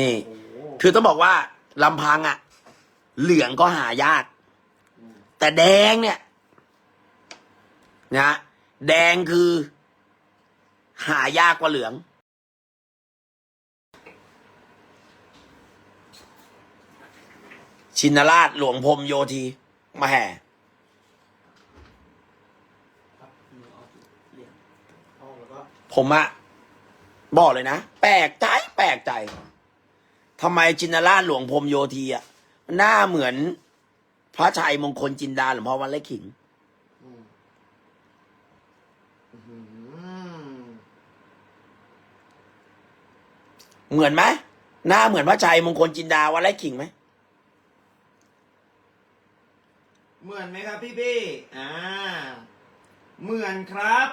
นี่ คือต้องบอกว่าลำพังอะเหลืองก็หายาก แต่แดงเนี่ยนะแดงคือ หายากกว่าเหลือง ชินราชหลวงพรมโยธีมาแห่ผมอะบอกเลยนะ แปลกใจ แปลกใจ ทำไมจินราชหลวงพรหมโยธีอะหน้าเหมือน พระชัยมงคลจินดาหลวงพ่อวันเล็กขิง อืมอื้อหือเหมือนไหมหน้าเหมือนพระชัยมงคลจินดาวันเล็กขิงไหมเหมือนไหมครับพี่พี่ๆอ่า เหมือนครับ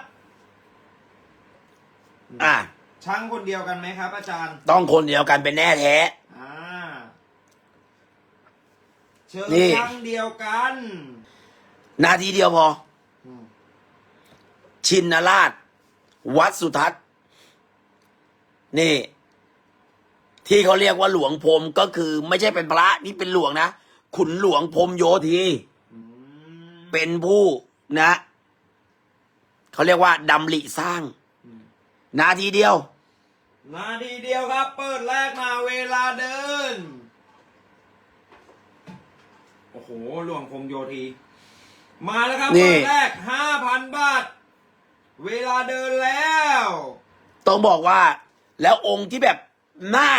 อะ ช่างคนเดียวกันไหมครับ อาจารย์ต้องคนเดียวกันเป็นแน่แท้ อ่าเชิญนี่ ช่างเดียวกันนาทีเดียวพอ อืมชินราช วัดสุทัศน์ นี่ ที่เขาเรียกว่าหลวงพรหมก็คือ ไม่ใช่เป็นพระนี่เป็นหลวงนะ ขุนหลวงพรหมโยธี อืมเป็นผู้นะ เขาเรียกว่าดำริสร้าง อืมนาทีเดียว นาทีเดียวครับ เปิดแรกมาเวลาเดิน โอ้โหหลวงคมโยธี มาแล้วครับ นี่ เปิดแรกห้าพันบาท เวลาเดินแล้ว ต้องบอกว่า แล้วองค์ที่แบบหน้า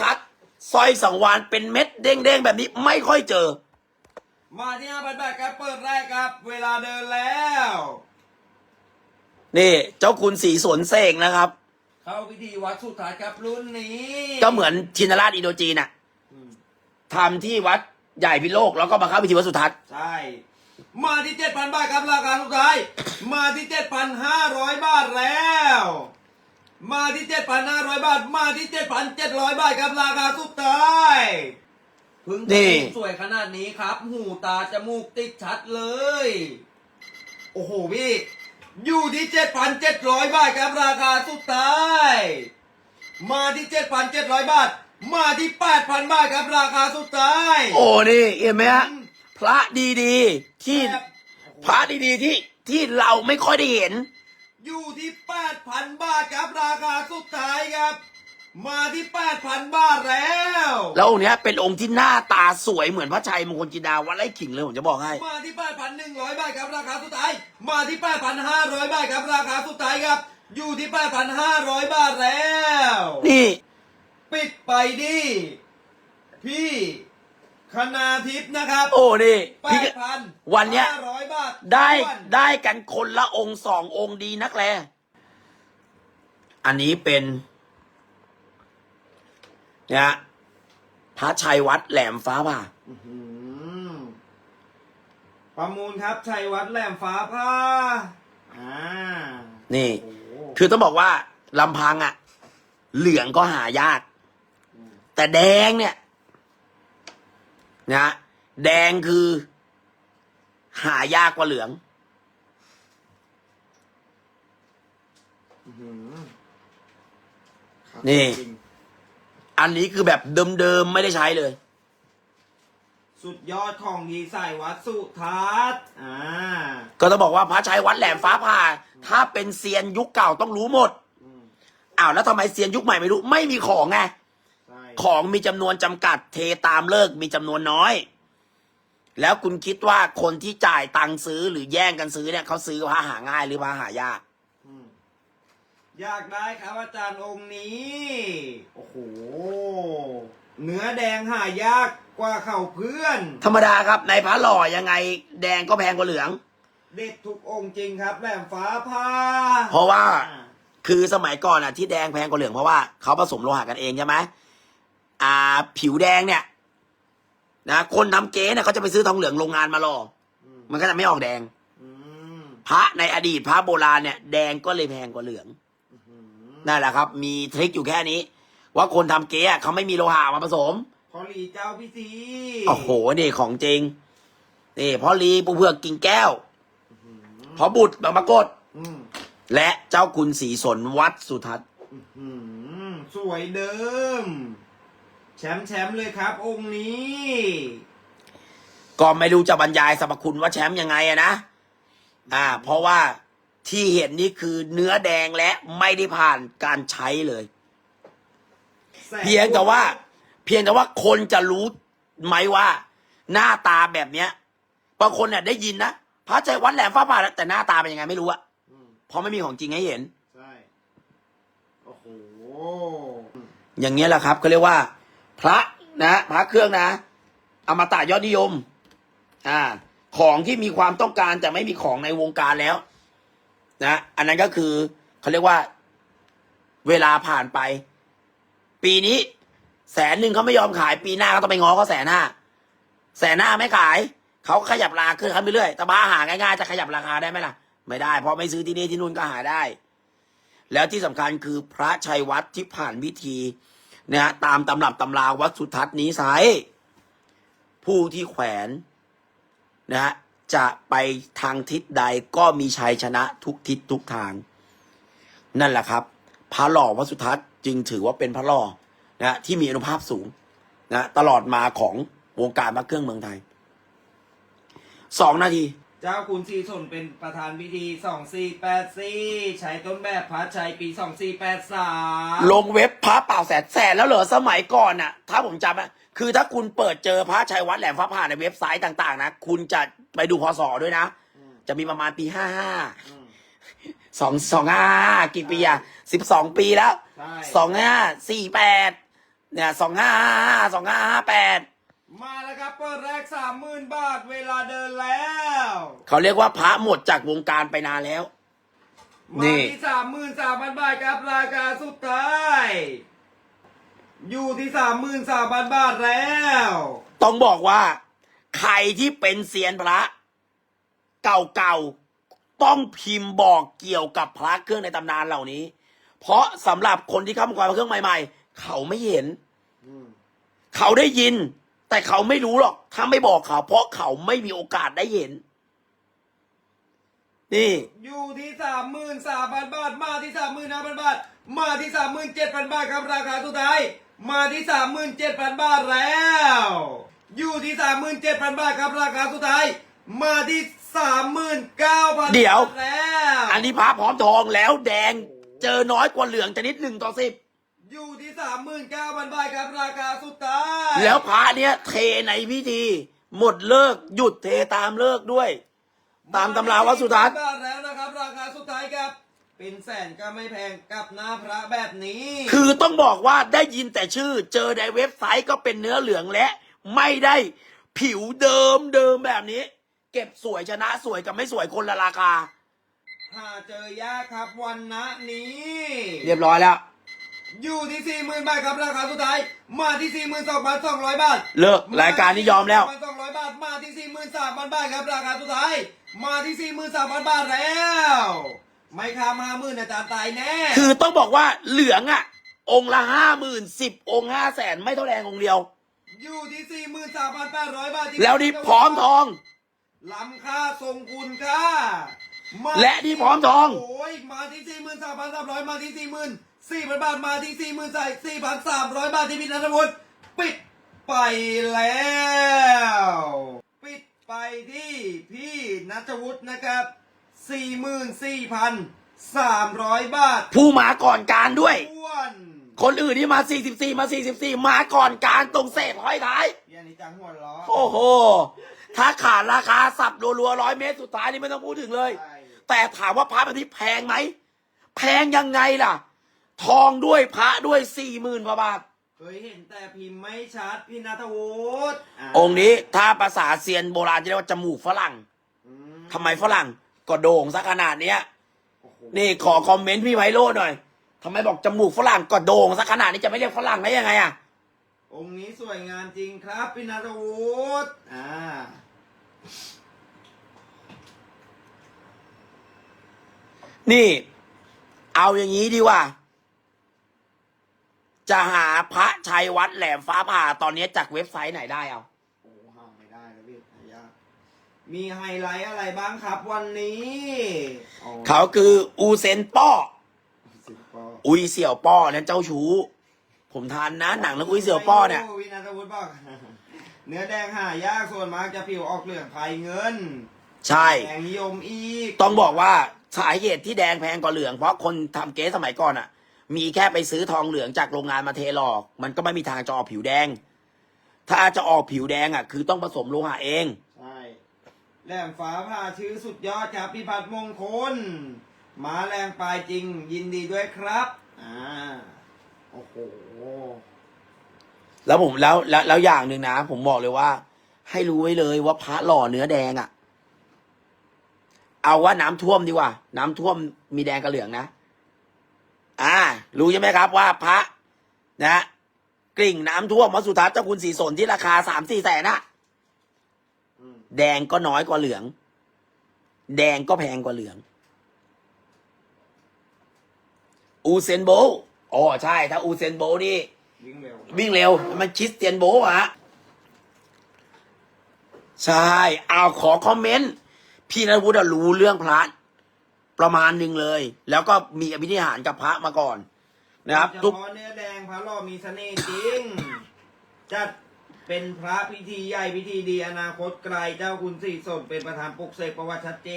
ชัดๆสร้อยสังวานเป็นเม็ดเด้งๆแบบนี้ไม่ค่อยเจอ มาที่ห้าพันบาทครับ เปิดแรกครับ เวลาเดินแล้ว นี่ เจ้าคุณสีสวนเสกนะครับ เข้าพิธีวัดสุดท้ายครับรุ่นนี้ก็เหมือนชินราชอินโดจีนอะอืมทำที่วัดใหญ่พิโลกแล้วก็มาเข้าพิธีวัดสุทัศน์ใช่ มาที่เจ็ดพันบาทครับราคาสุดท้าย มาที่เจ็ดพันห้าร้อยบาทแล้ว มาที่เจ็ดพันห้าร้อยบาท มาที่เจ็ดพันเจ็ดร้อยบาทครับราคาสุดท้ายเพึ่งนี่สวยขนาดนี้ครับ หูตาจมูกติดชัดเลย โอ้โหพี่ อยู่ที่เจ็ดพันเจ็ดร้อยบาทครับราคาสุดท้าย มาที่เจ็ดพันเจ็ดร้อยบาท มาที่แปดพันบาทครับราคาสุดท้าย โอ้นี่เห็นไหมฮะพระดีๆ ที่ครับ พระดีๆที่ที่เราไม่ค่อยได้เห็น อยู่ที่แปดพันบาทครับราคาสุดท้ายครับ มาที่แปดพันบาทแล้ว แล้วองค์เนี้ยเป็นองค์ที่หน้าตาสวยเหมือนพระชัยมงคลจินดาวัดไร่ขิงเลยผมจะบอกให้ มาที่แปดพันหนึ่งร้อยบาทครับราคาสุดท้าย มาที่แปดพันห้าร้อยบาทครับราคาสุดท้ายครับ อยู่ที่แปดพันห้าร้อยบาทแล้ว นี่ ปิดไปดิ พี่คณาทิพย์นะครับโอ้นี่แปพี่ดก็พันวันเนี้ยห้าร้อยบาทได้วนได้กันคนละองค์สององค์ดีนักแล อันนี้เป็น นะพระชัยวัดแหลมฟ้าผ่า อื้อหือประมูลครับชัยวัดแหลมฟ้าผ้าอ่านี่ โอ้โหคือต้องบอกว่าลำพังอะเหลืองก็หายาก แต่แดงเนี่ยนะแดงคือ หายากกว่าเหลือง อื้อหือครับนี่ จริง อันนี้คือแบบเดิมๆไม่ได้ใช้เลย สุดยอดของดีสายวัดสุทัศน์อ่าก็ต้องบอกว่าพระชัยวัดแหลมฟ้าผ่า ถ้าเป็นเซียนยุคเก่าต้องรู้หมดอืมอ้าวแล้วทำไมเซียนยุคใหม่ไม่รู้ ไม่มีของไง ใช่ของมีจำนวนจำกัดเทตามเลิกมีจำนวนน้อย แล้วคุณคิดว่าคนที่จ่ายตังค์ซื้อหรือแย่งกันซื้อเนี่ยเขาซื้อพระหาง่ายหรือพระหายากอืม อยากได้ครับอาจารย์องค์นี้ โอ้โห เนื้อแดงหายากกว่าเข่าเพื่อน ธรรมดาครับในพระหล่อยังไง แดงก็แพงกว่าเหลือง เด็ดทุกองค์จริงครับแหลมฟ้าผ้าเพราะว่าอ่า คือสมัยก่อนอะที่แดงแพงกว่าเหลืองเพราะว่าเขาผสมโลหะกันเองใช่ไหมอ่า ผิวแดงเนี่ย นะคนทำเก๊เนี่ยเขาจะไปซื้อทองเหลืองโรงงานมาหล่ออืมมันก็จะไม่ออกแดง อืมพระในอดีตพระโบราณเนี่ยแดงก็เลยแพงกว่าเหลืองอืม นั่นแหละครับ มีทริคอยู่แค่นี้ ว่าคนทำเก๊อะเขาไม่มีโลหะมาผสมพอหลีเจ้าพี่สีโอ้โหนี่ของจริง นี่พ่อลีปูเผือกกิ่งแก้วพอบุตรบางปรากฏอืมและเจ้าคุณศรีสนวัดสุทัศน์อืมสวยเดิม แชมป์แชมป์เลยครับ องค์นี้ ก็ไม่รู้จะบรรยายสรรพคุณว่าแชมป์ยังไงอะนะอ่า เพราะว่า ที่เห็นนี่คือเนื้อแดงและไม่ได้ผ่านการใช้เลย เพียงแต่ว่า เพียงแต่ว่าคนจะรู้ไหมว่า หน้าตาแบบเนี้ยบางคนเนี่ยได้ยินนะพระใจวัดแหลมฟ้าผ่าแต่หน้าตาเป็นยังไงไม่รู้อะอืมเพราะไม่มีของจริงให้เห็นใช่โอ้โหอย่างเงี้ยแหละครับเขาเรียกว่า พระนะพระเครื่องนะอมตะยอดนิยม อ่า ของที่มีความต้องการแต่ไม่มีของในวงการแล้ว นะอันนั้นก็คือเขาเรียกว่าเวลาผ่านไป ปีนี้แสนหนึ่งเขาไม่ยอมขาย ปีหน้าก็ต้องไปง้อเขาแสนห้าแสนห้าไม่ขายเขาขยับราคาขึ้นไปเรื่อยแต่บ้าหาง่ายๆจะขยับราคาได้ไหมล่ะ ไม่ได้ เพราะไม่ซื้อที่นี่ที่นู่นก็หาได้ แล้วที่สำคัญคือพระชัยวัดที่ผ่านพิธีนะฮะตามตำรับตำราวัดสุทัศน์นี้ไซผู้ที่แขวนนะฮะ จะไปทางทิศใดก็มีชัยชนะทุกทิศทุกทาง นั่นแหละครับ พระหล่อวัดสุทัศน์จึงถือว่าเป็นพระหล่อนะฮะที่มีอนุภาพสูงนะตลอดมาของวงการพระเครื่องเมืองไทยสองนาที เจ้าคุณสีสนเป็นประธานพิธี2484ใช้ต้นแบบพระชัยปี2483ลงเว็บพระเปล่าแสนแสนแล้วเหรอสมัยก่อนน่ะ ถ้าผมจำอะ คือถ้าคุณเปิดเจอพระชัยวัดแหลมฟ้าผ่าในเว็บไซต์ต่างๆนะ คุณจะไปดูพศด้วยนะอืมจะมีประมาณปีห้าห้าอืมสองสองห้ากี่ปีอะสิบสองปีแล้วใช่สองห้าสี่แปดเนี่ยสองห้าสองห้าห้าแปดมาแล้วครับเปิดแรก30,000บาทเวลาเดินแล้ว เขาเรียกว่าพระหมดจากวงการไปนานแล้ว นี่มาที่สามหมื่นสามพันบาทครับราคาสุดท้าย อยู่ที่สามหมื่นสามพันบาทแล้ว ต้องบอกว่า ใครที่เป็นเซียนพระ เก่าๆ ต้องพิมพ์บอกเกี่ยวกับพระเครื่องในตำนานเหล่านี้ เพราะสำหรับคนที่เข้ามาเครื่องใหม่ๆ เขาไม่เห็น เขาได้ยิน แต่เขาไม่รู้หรอก ถ้าไม่บอกเขา เพราะเขาไม่มีโอกาสได้เห็น นี่ อยู่ที่สามหมื่นสามพันบาท มาที่สามหมื่นห้าพันบาท มาที่สามหมื่นเจ็ดพันบาทครับราคาสุดท้าย มาที่สามหมื่นเจ็ดพันบาทแล้ว อยู่ที่สามหมื่นเจ็ดพันบาทครับราคาสุดท้าย มาที่สามหมื่นเก้าพันเดี๋ยวแล้วอันนี้พระพร้อมทองแล้วแดงเจอน้อยกว่าเหลืองจะนิดหนึ่งต่อสิบอยู่ที่สามหมื่นเก้าพันบาทครับราคาสุดท้ายแล้วพระเนี้ยเทในพิธี หมดเลิกหยุดเทตามเลิกด้วย ตามตำราวัดสุทัศน์ บาทแล้วนะครับราคาสุดท้ายครับ เป็นแสนก็ไม่แพงกับหน้าพระแบบนี้ คือต้องบอกว่าได้ยินแต่ชื่อ เจอในเว็บไซต์ก็เป็นเนื้อเหลืองและ ไม่ได้ผิวเดิมเดิมแบบนี้ เก็บสวยชนะสวยกับไม่สวยคนละราคา หาเจอยากครับวันนะนี้ เรียบร้อยแล้ว อยู่ที่สี่หมื่นบาทครับราคาสุดท้าย มาที่สี่หมื่นสองพันสองร้อยบาทเลิกรายการนี้ยอมแล้ว สองร้อยบาทมาที่สี่หมื่นสามพันบาทครับราคาสุดท้าย มาที่สี่หมื่นสามพันบาทแล้ว ไม่ค้าห้าหมื่นอาจารย์ตายแน่คือต้องบอกว่าเหลืองอะ องค์ละห้าหมื่นสิบองค์ห้าแสนไม่เท่าแรงองค์เดียว อยู่ที่สี่หมื่นสามพันแปดร้อยบาทที่แล้วนี่พร้อมทอง ล้ำค่าทรงคุณค่ามาและนี่พร้อมทอง โอ้ยมาที่สี่หมื่นสามพันสามร้อยมาที่สี่หมื่นสี่พันบาทมาที่สี่หมื่นสี่พันสามร้อยบาทที่พี่นัทวุฒิปิดไปแล้ว ปิดไปที่พี่นัทวุฒินะครับ สี่หมื่นสี่พันสามร้อยบาทผู้มาก่อนการด้วยท้วนคนอื่นที่มา 44 มา 44 มาก่อนการตรงเศษห้อยท้ายเดี๋ยวนี้จังหัวล้อโอ้โห ถ้าขาดราคาสับรัวๆร้อยเมตรสุดท้ายนี่ไม่ต้องพูดถึงเลย ใช่แต่ถามว่าพระแบบนี้แพงไหม แพงยังไงล่ะ ทองด้วยพระด้วยสี่หมื่นกว่าบาท เคยเห็นแต่พิมพ์ไม่ชัดพี่นัทวุฒิาองค์นี้ถ้าภาษาเซียนโบราณจะเรียกว่าจมูกฝรั่งอืทำไมฝรั่ง ก็โด่งซะขนาดเนี้ยโอ้โหนี่ขอคอมเมนต์พี่ไพโรจน์หน่อยทำไมบอกจมูกฝรั่งก็โด่งซะขนาดนี้จะไม่เรียกฝรั่งได้ยังไงอะองค์นี้สวยงามจริงครับพี่นัทวุฒิอ่า นี่ เอาอย่างนี้ดีกว่า จะหาพระชัยวัดแหลมฟ้าผ่าตอนนี้จากเว็บไซต์ไหนได้เอา โอ้หาไม่ได้แล้วพี่หายาก มีไฮไลท์อะไรบ้างครับวันนี้อ๋อเขาคืออูเซนป้อ สิบปออุยเสี่ยวป้อนั้นเจ้าชู้ ผมทานนะหนังนักอุ้ยเสือป้อเนี่ย วินาทวุฒิบอกเนื้อแดงหายากส่วนมากจะผิวออกเหลืองไพเงินใช่ แดงนิยมอีกต้องบอกว่าสาเหตุที่แดงแพงกว่าเหลือง เพราะคนทำเก๊สมัยก่อนอะ มีแค่ไปซื้อทองเหลืองจากโรงงานมาเทหลอก มันก็ไม่มีทางจะออกผิวแดง ถ้าจะออกผิวแดงอะ คือต้องผสมโลหะเองใช่ แหลมฟ้าผ่าชื่อสุดยอดครับพี่พัฒน์มงคล มาแรงปลายจริง ยินดีด้วยครับอ่าโอ้โหแล้วผมแล้วแล้วแล้วอย่างหนึ่งนะ ผมบอกเลยว่า ให้รู้ไว้เลยว่าพระหล่อเนื้อแดงอะ่ะ เอาว่าน้ำท่วมดีกว่า น้ำท่วมมีแดงกับเหลืองนะอ่า รู้ใช่ไหมครับว่าพระนะกริ่งน้ำท่วมวัดสุทัศน์เจ้าคุณสีสนที่ราคาสามสี่แสนอะอืม แดงก็น้อยกว่าเหลือง แดงก็แพงกว่าเหลือง อูเซนโบลต์อ๋อใช่ ถ้าอูเซนโบลต์นี่ วิ่งเร็ววิ่งเร็ว มันคริสเตียนโบะฮะใช่ เอาขอคอมเมนต์ พี่นวุฒิอะรู้เรื่องพระประมาณหนึ่งเลย แล้วก็มีอภินิหารกับพระมาก่อน นะครับเฉทุกพาะเนื้อแดงพระหล่อมีเสน่ห์จริง จัด เป็นพระพิธีใหญ่พิธีดีอนาคตไกลเจ้าคุณสีสนเป็นประธานปลุกเสกประวัติชัดเจ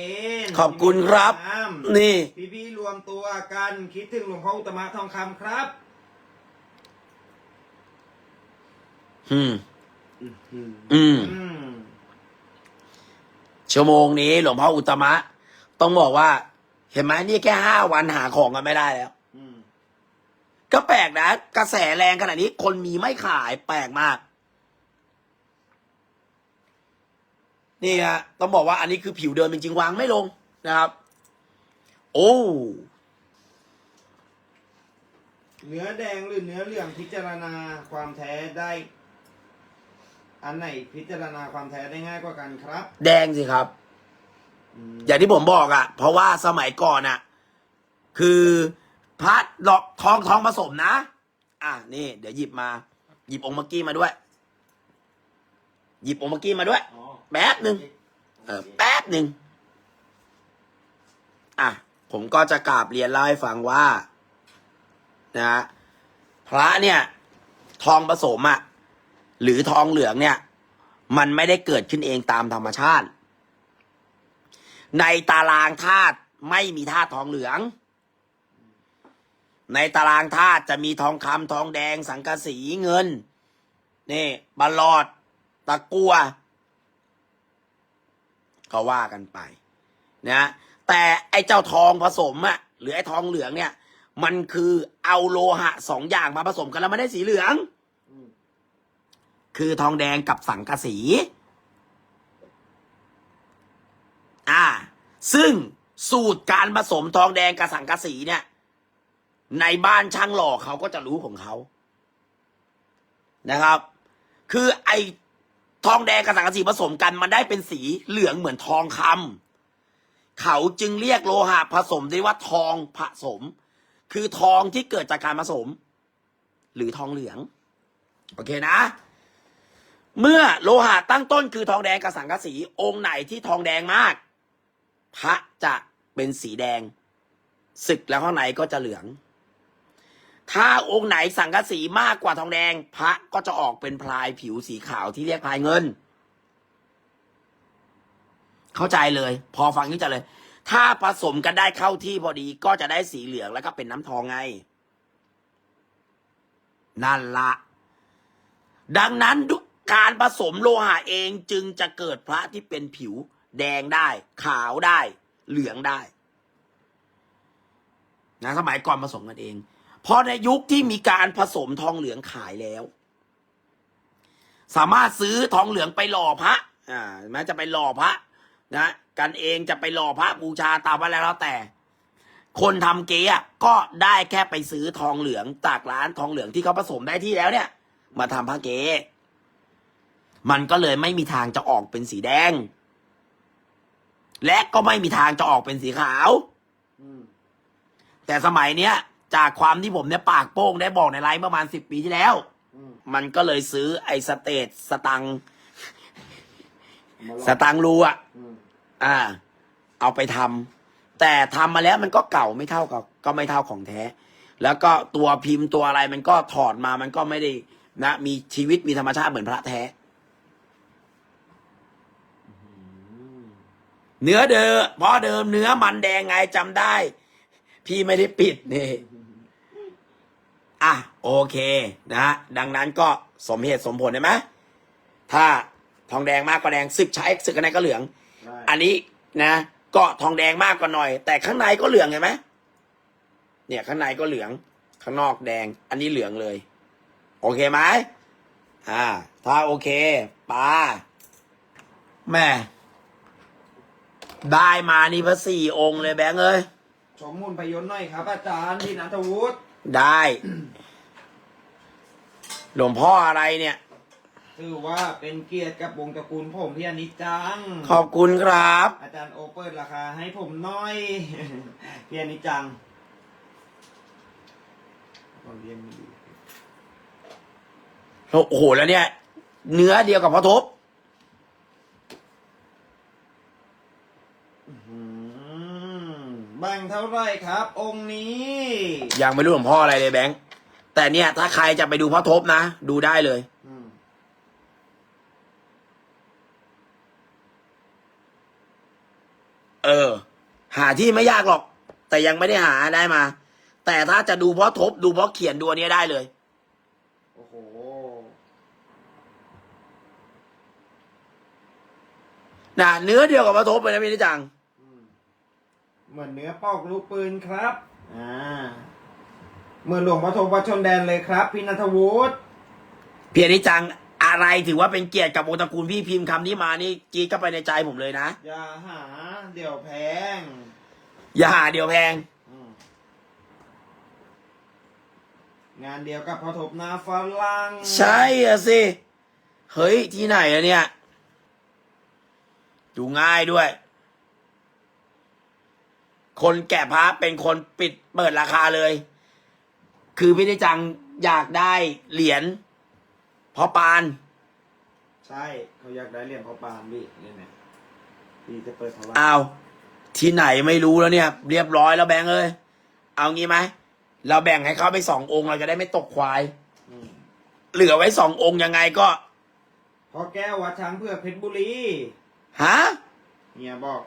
นขอบคุณครับ นี่ พี่พี่ๆรวมตัวกันคิดถึงหลวงพ่ออุตตมะทองคำครับอืมอืมอืมอืมชั่วโมงนี้ หลวงพ่ออุตตมะ ต้องบอกว่า เห็นไหมนี่แค่ห้าวันหาของกันไม่ได้แล้วอืมก็แปลกนะ กระแสแรงขนาดนี้ คนมีไม่ขายแปลกมาก นี่ฮะต้องบอกว่าอันนี้คือผิวเดิมจริงๆวางไม่ลงนะครับ โอ้เนื้อแดงหรือเนื้อเหลืองพิจารณาความแท้ได้ อันไหนพิจารณาความแท้ได้ง่ายกว่ากันครับ แดงสิครับ อืมอย่างที่ผมบอกอะ่ะ เพราะว่าสมัยก่อนอะ่ะ คือพระหลอกทองทองผสมนะ อะนี่ เดี๋ยวหยิบมา หยิบองค์เมื่อกี้มาด้วย หยิบองค์เมื่อกี้มาด้วยอ๋อแป๊บหนึ่งเออแป๊บหนึ่งอะผมก็จะกราบเรียนเล่าให้ฟังว่านะฮะพระเนี่ย ทองผสมอะ่ะหรือทองเหลืองเนี่ย มันไม่ได้เกิดขึ้นเองตามธรรมชาติ ในตารางธาตุไม่มีธาตุทองเหลือง ในตารางธาตุจะมีทองคำทองแดง สังกะสีเงิน นี่บลอด ตะกัวก็ว่ากันไปนะแต่ไอ้เจ้าทองผสมอะหรือไอ้ทองเหลืองเนี่ย มันคือเอาโลหะสองอย่างมาผสมกันแล้วมันได้สีเหลืองอืมคือทองแดงกับสังกะสี อ่า ซึ่งสูตรการผสมทองแดงกับสังกะสีเนี่ย ในบ้านช่างหล่อเขาก็จะรู้ของเขานะครับ คือไอ ทองแดงกับสังกะสีผสมกันมันได้เป็นสีเหลืองเหมือนทองคำเขาจึงเรียกโลหะผสมได้ว่าทองผสม คือทองที่เกิดจากการผสม หรือทองเหลือง โอเคนะ เมื่อโลหะตั้งต้นคือทองแดงกับสังกะสีองค์ไหนที่ทองแดงมาก พระจะเป็นสีแดง ศึกแล้วข้างในก็จะเหลือง ถ้าองค์ไหนสังกะสีมากกว่าทองแดง พระก็จะออกเป็นพลายผิวสีขาวที่เรียกพลายเงิน เข้าใจเลย พอฟังนี้จะเลย ถ้าผสมกันได้เข้าที่พอดีก็จะได้สีเหลืองแล้วก็เป็นน้ำทองไง นั่นละดังนั้นดุการผสมโลหะเองจึงจะเกิดพระที่เป็นผิว แดงได้ ขาวได้ เหลืองได้นะสมัยก่อนผสมกันเอง เพราะในยุคที่มีการผสมทองเหลืองขายแล้ว สามารถซื้อทองเหลืองไปหล่อพระอ่าแม้จะไปหล่อพระนะกันเองจะไปหล่อพระบูชาตามอะไรแล้วแต่ คนทำเก๊อะก็ได้แค่ไปซื้อทองเหลืองจากร้านทองเหลืองที่เขาผสมได้ที่แล้วเนี่ย มาทำพระเก๊มันก็เลยไม่มีทางจะออกเป็นสีแดง และก็ไม่มีทางจะออกเป็นสีขาวอืมแต่สมัยเนี้ย จากความที่ผมเนี่ยปากโป้งได้บอกในไลฟ์ประมาณสิบปีที่แล้วอืมมันก็เลยซื้อไอ้สเตทสตังค์มาลองสตังค์รูอะอืมอ่า เอาไปทำแต่ทำมาแล้วมันก็เก่าไม่เท่ากับ ก็ไม่เท่าของแท้ แล้วก็ตัวพิมพ์ตัวอะไรมันก็ถอดมามันก็ไม่ได้นะมีชีวิตมีธรรมชาติเหมือนพระแท้ เนื้อเดิมเพราะเดิมเนื้อมันแดงไงจำได้ พี่ไม่ได้ปิดนี่ อะโอเคนะฮะดังนั้นก็สมเหตุสมผลใช่ไหมถ้าทองแดงมากกว่าแดงศึกใช้ศึกกันไหนก็เหลืองได้อันนี้นะก็ทองแดงมากกว่าหน่อย แต่ข้างในก็เหลืองเห็นไหมเนี่ยข้างในก็เหลืองข้างนอกแดง อันนี้เหลืองเลย โอเคไหมอ่า ถ้าโอเคปาแม่ได้มานี่พระสี่องค์เลยแบงค์เอ้ยชมมูลพยนต์หน่อยครับ อาจารย์ที่นัทวุฒิ ได้ หลวงพ่ออะไรเนี่ย ถือว่าเป็นเกียรติกับวงตระกูลผมพี่อนิจจัง ขอบคุณครับ อาจารย์โอเปิดราคาให้ผมหน้อย พี่อนิจจังเราเรียนไม่ดี โอ้โหแล้วเนี่ย เนื้อเดียวกับพ่อทบ อืม แบ่งเท่าไหรครับ องค์นี้ ยังไม่รู้หลวงพ่ออะไรเลยแบงค์ แต่เนี่ยถ้าใครจะไปดูพ่อทบนะ ดูได้เลย อืมเออ หาที่ไม่ยากหรอก แต่ยังไม่ได้หาได้มา แต่ถ้าจะดูเพราะทบ ดูเพราะเขียนดูอันเนี้ยได้เลย โอ้โห นะเนื้อเดียวกับพระทบเลยนะพี่นิจังอืม เหมือนเนื้อปอกลูกปืนครับ อ่า เหมือนหลวงพ่อทงวัดชนแดนเลยครับ พี่นัทวุฒิพี่นิจังอะไรถือว่าเป็นเกียรติกับวงตระกูลพี่พิมพ์คำนี้มานี่กรีดก็ไปในใจผมเลยนะ อย่าหา เดี๋ยวแพง อย่าหาเดียวแพง อืมงานเดียวกับพอทบนาฝรั่งใช่อะสิ เฮ้ย ที่ไหนอะเนี่ย ดูง่ายด้วย คนแกะพระเป็นคนปิดเปิดราคาเลย คือพี่นิจังอยากได้เหรียญเพราะปาน ใช่เขาอยากได้เหรียญพ่อปานพี่เนี่ยเนี่ยพี่จะเปิดเท่าไหร่อ้าวที่ไหนไม่รู้แล้วเนี่ย เรียบร้อยแล้วแบงค์เอ้ยเอางี้ไหมเราแบ่งให้เขาไปสององค์เราจะได้ไม่ตกควาย อืมเหลือไว้สององค์ยังไงก็พ่อแก้ววัดช้างเผือกเพชรบุรีฮะเฮียบอก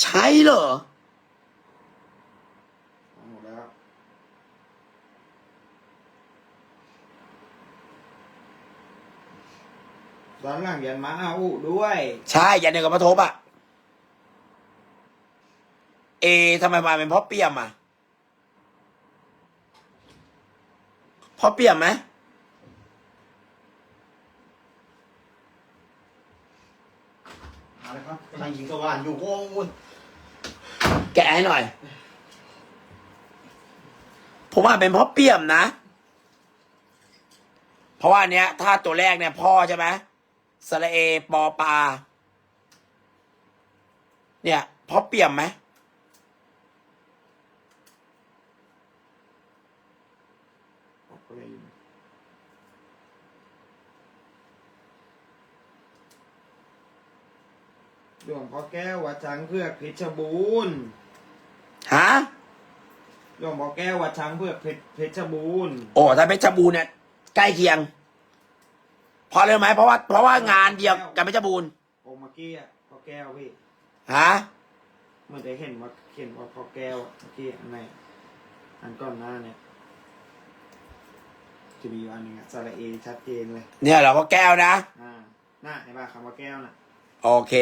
ใช่เหรอเอาหมดแล้วตอนหลังยันมาอาอุด้วย ใช่ยันเดียวกับพระทบอะเอทำไมมาเป็นพ่อเปี่ยมอะพ่อเปี่ยมไหม มาเลยครับกำลังยิงสว่านอยู่โอ้ยแกะให้หน่อย ผมว่าเป็นพ่อเปี่ยมนะ เพราะว่าอันเนี้ย ถ้าตัวแรกเนี่ยพ่อใช่ไหมสระเอปอปาเนี่ยพ่อเปี่ยมไหม หลวงพ่อแก้ววัดช้างเผือกเพชรบูรณ์ฮะหลวงพ่อแก้ววัดช้างเผือกเพชรเพชรบูรณ์โอ้ถ้าเพชรบูรณ์เนี่ยใกล้เคียง พอเลยไหมเพราะว่า เพราะว่างานเดียวกับเพชรบูรณ์องค์เมื่อกี้อะพ่อแก้วพี่ฮะเมื่อได้เห็นว่าเขียนว่าพ่อแก้วอะเมื่อกี้อันไหนอันก่อนหน้าเนี่ยจะมีอยู่อันหนึ่งอะสระเอชัดเจนเลยเนี่ยเหราพ่อแก้วนะอ่าน่าเห็นป่ะคำว่าแก้วน่ะ โอเค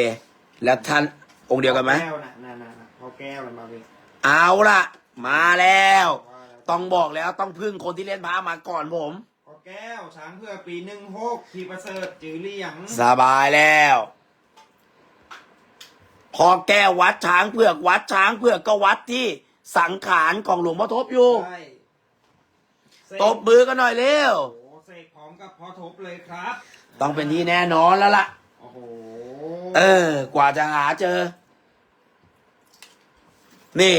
แล้วท่านองค์เดียวกันไหมแก้วน่ะน่ะน่ะน่ะพ่อแก้วเลยมาพี่เอาละมาแล้วว่าแล้ว ต้องบอกแล้วต้องพึ่งคนที่เล่นพระมาก่อนผมพ่อแก้วช้างเพื่อปีหนึ่งหกพี่ประเสริฐจือเลี่ยงสบายแล้ว พอแก้ววัดช้างเผือกวัดช้างเผือกก็วัดที่สังขารของหลวงพ่อทบอยู่ ใช่เสกตบมือกันหน่อยเร็ว โอ้โหเสกพร้อมกับพ่อทบเลยครับ ต้องเป็นที่แน่นอนแล้วล่ะ โอ้โหเออ กว่าจะหาเจอ นี่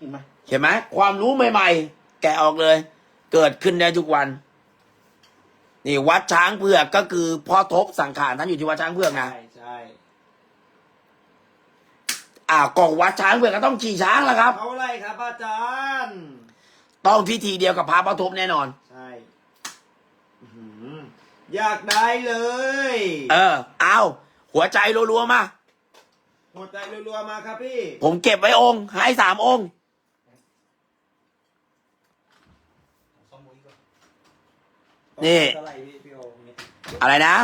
กินไหมเห็นไหมความรู้ใหม่ ๆ แกะออกเลย เกิดขึ้นได้ทุกวัน นี่วัดช้างเผือกก็คือพ่อทบสังขารท่านอยู่ที่วัดช้างเผือกนะใช่ใช่อ่ากล่องวัดช้างเพื่อนก็ต้องขี่ช้างแล้วครับ เท่าไหรครับอาจารย์ ต้องพิธีเดียวกับพระปฐมแน่นอนใช่อื้อหื ออยากได้เลย เออ เอาหัวใจรัวๆมา หัวใจรัวๆมาครับพี่ ผมเก็บไว้องค์ ให้สามองค์ซ่อมมือก่อนนี่ เท่าไหร่พี่พี่โอมเนี่ยอะไรนะ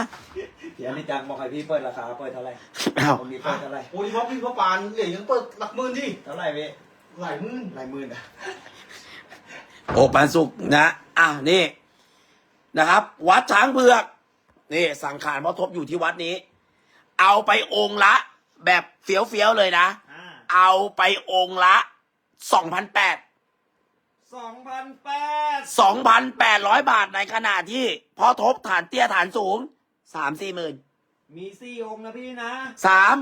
พี่อนิจังบอกให้พี่เปิดราคาเปิดเท่าไหร่อ้าว ผมมีเปิดเท่าไหร่โอ้ยพ่อพี่พ่อปานเหรียญยังเปิดหลักหมื่นดิเท่าไหร่พี่หลายหมื่นหลายหมื่นอะโอปันสุกนะ อะ นี่ นะครับ วัดช้างเผือกนี่สังขารพ่อทบอยู่ที่วัดนี้ เอาไปองค์ละ แบบเฟี้ยวๆเลยนะ อ่าเอาไปองค์ละสองพันแปดสองพันแปดสองพันแปดร้อยบาทในขณะที่พ่อทบฐานเตี้ยฐานสูงสามสี่หมื่นมีสี่องค์นะพี่นะสาม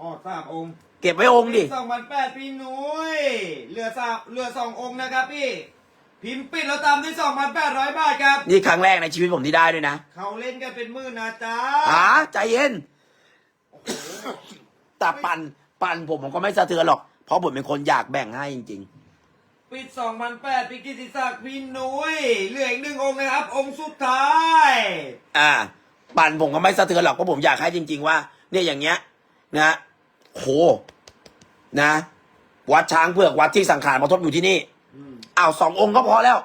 อ๋อสามองค์เก็บไว้องค์ดิ สองพันแปดพี่นุ้ยเหลือสามเหลือสององค์นะครับพี่ พิมพ์ปิดแล้วตามด้วยสองพันแปดร้อยบาทครับ นี่ครั้งแรกในชีวิตผมที่ได้ด้วยนะเขาเล่นกันเป็นหมื่นนะจ๊ะหาใจเย็นโอ้โหแต่ปันปันผมผมก็ไม่สะเทือนหรอก เพราะผมเป็นคนอยากแบ่งให้จริง ปิดสองพันแปดพี่กิติศักดิ์พี่นุ้ยเหลืออีกหนึ่งองค์นะครับ องค์สุดท้าย ๆ อ่า ปันผมก็ไม่สะเทือนหรอกเพราะผมอยากให้จริง ๆ ว่า เนี่ยอย่างเงี้ย นะโหนะ วัดช้างเผือกวัดที่สังขารมาทบอยู่ที่นี่อืม อ้าวสององค์ก็พอแล้ว